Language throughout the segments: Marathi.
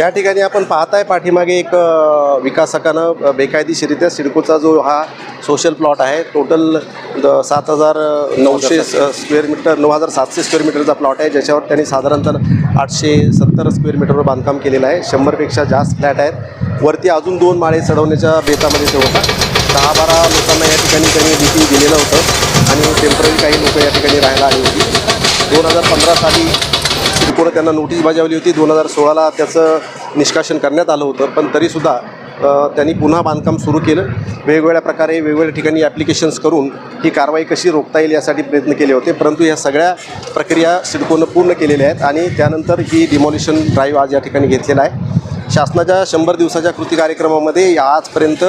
या ठिकाणी आपण पाहताय पाठीमागे एक विकासकानं बेकायदेशीरित्या सिडकोचा जो हा सोशल प्लॉट आहे टोटल द- सात हजार नऊशे स्क्वेअर मीटर नऊ हजार सातशे स्क्वेअर मीटरचा प्लॉट आहे ज्याच्यावर त्यांनी साधारणतः आठशे सत्तर स्क्वेअर मीटरवर बांधकाम केलेलं आहे. शंभरपेक्षा जास्त फ्लॅट आहेत. वरती अजून दोन माळे चढवण्याच्या बेतामध्ये ते होता. दहा बारा लोकांना या ठिकाणी त्यांनी बुकिंग दिलेलं होतं. आणि टेंपररी काही लोक या ठिकाणी राहायला आली होती. दोन हजार पंधरा साली सिडकोनं त्यांना नोटीस बजावली होती. दोन हजार सोळाला त्याचं निष्कासन करण्यात आलं होतं. पण तरीसुद्धा त्यांनी पुन्हा बांधकाम सुरू केलं. वेगवेगळ्या प्रकारे वेगवेगळ्या ठिकाणी ॲप्लिकेशन्स करून ही कारवाई कशी रोखता येईल यासाठी प्रयत्न केले होते. परंतु ह्या सगळ्या प्रक्रिया सिडकोनं पूर्ण केलेल्या आहेत आणि त्यानंतर ही डिमॉलिशन ड्राईव्ह आज या ठिकाणी घेतलेला आहे. शासनाच्या शंभर दिवसाच्या कृती कार्यक्रमामध्ये या आजपर्यंत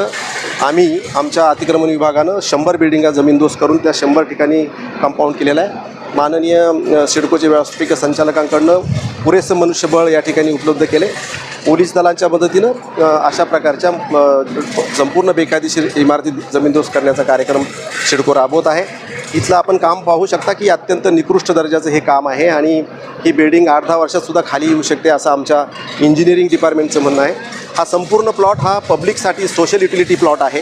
आम्ही आमच्या अतिक्रमण विभागानं शंभर बिल्डिंगा जमीनदोस्त करून त्या शंभर ठिकाणी कंपाऊंड केलेलं आहे. माननीय सिडकोचे व्यवस्थापिक संचालकांकडनं पुरेसं मनुष्यबळ या ठिकाणी उपलब्ध केले. पोलीस दलांच्या मदतीनं अशा प्रकारच्या संपूर्ण बेकायदेशीर इमारती जमीनदोस्त करण्याचा कार्यक्रम सिडको राबवत आहे. इथलं आपण काम पाहू शकता की अत्यंत निकृष्ट दर्जाचं हे काम आहे आणि ही बिल्डिंग आठ दहा वर्षातसुद्धा खाली येऊ शकते असं आमच्या इंजिनिअरिंग डिपार्टमेंटचं म्हणणं आहे. हा संपूर्ण प्लॉट हा पब्लिकसाठी सोशल युटिलिटी प्लॉट आहे.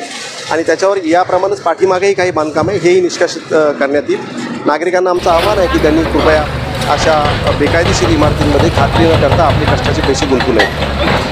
आणि त्याच्यावर याप्रमाणेच पाठीमागेही काही बांधकाम आहे हेही निष्कासित करण्यात येईल. नागरिकांना आमचं आव्हान आहे की त्यांनी कृपया अशा बेकायदेशीर इमारतींमध्ये खात्री न करता आपले कष्टाचे पैसे गुंतू नये.